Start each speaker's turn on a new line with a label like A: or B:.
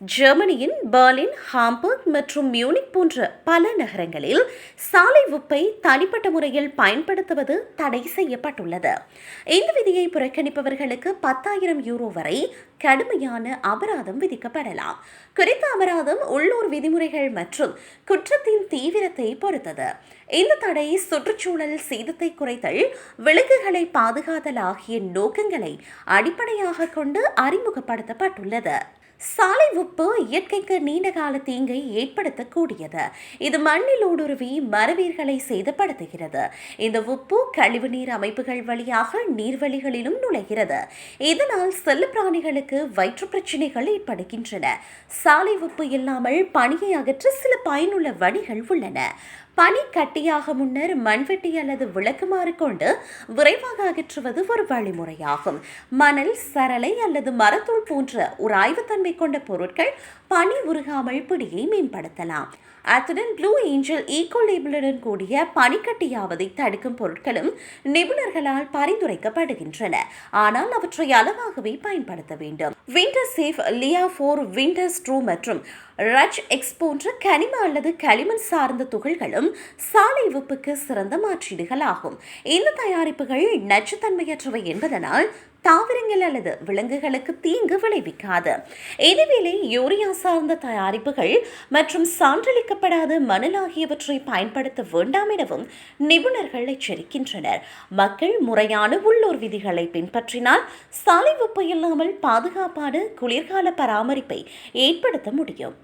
A: ஜெர்மனியின் Berlin Hamburg மற்றும் Munich போன்ற பல நகரங்களில் சாலை உப்பை தனிப்பட்ட முறையில் பயன்படுத்துவது தடை செய்யப்பட்டுள்ளது. இந்த விதியை புறக்கணிப்பவர்களுக்கு பத்தாயிரம் யூரோ வரை கடுமையான அபராதம் விதிக்கப்படலாம். குறித்த அபராதம் உள்ளூர் விதிமுறைகள் மற்றும் குற்றத்தின் தீவிரத்தை பொறுத்தது. இந்த தடை சுற்றுச்சூழல் சேதத்தை குறைத்தல் விலங்குகளை பாதுகாத்தல் ஆகிய நோக்கங்களை அடிப்படையாக கொண்டு அறிமுகப்படுத்தப்பட்டுள்ளது. சாலை உப்பு இயற்கைக்கு நீண்ட கால தீங்கை ஏற்படுத்தக்கூடியது. இது மண்ணில் ஊடுருவி மரவீர்களை சேதப்படுத்துகிறது. இந்த உப்பு கழிவுநீர் அமைப்புகள் வழியாக நீர்வழிகளிலும் நுழைகிறது. இதனால் செல்ல பிராணிகளுக்கு வயிற்று பிரச்சனைகள் ஏற்படுகின்றன. சாலை உப்பு இல்லாமல் பணியை அகற்ற சில பயனுள்ள வழிகள் உள்ளன. பனி கட்டியாக முன்னர் மண்வெட்டி அல்லது விளக்குமாறு கொண்டு விரைவாக அகற்றுவது ஒரு வழிமுறையாகும். மணல் சரளை அல்லது மரத்தூள் போன்ற உராய்வுத்தன்மை கொண்ட பொருட்கள் பனி உருகாமல் பிடியை மேம்படுத்தலாம். அத்துடன் ப்ளூ ஏஞ்சல் ஈகோ லேபிளுடன் கூடிய பனிக்கட்டியாவதை தடுக்கும் பொருட்களும் நிபுணர்களால் பரிந்துரைக்கப்படுகின்றன. ஆனால் அவற்றை அளவாகவே பயன்படுத்த வேண்டும். விண்டர் சேஃப் லியா ஃபோர் விண்டர் ஸ்ட்ரூ மற்றும் ரஜ் எக்ஸ் போன்ற கனிம அல்லது களிமண் சார்ந்த துகள்களும் சாலை உப்புக்கு சிறந்த மாற்றீடுகள் ஆகும். இந்த தயாரிப்புகள் நச்சுத்தன்மையற்றவை என்பதனால் தாவரங்கள் அல்லது விலங்குகளுக்கு தீங்கு விளைவிக்காது. இதேவேளை யூரியா சார்ந்த தயாரிப்புகள் மற்றும் சான்றளிக்கப்படாத மணல் ஆகியவற்றை பயன்படுத்த வேண்டாம் எனவும் நிபுணர்கள் எச்சரிக்கின்றனர். மக்கள் முறையான உள்ளூர் விதிகளை பின்பற்றினால் சாலை உப்பு இல்லாமல் பாதுகாப்பான குளிர்கால பராமரிப்பை ஏற்படுத்த முடியும்.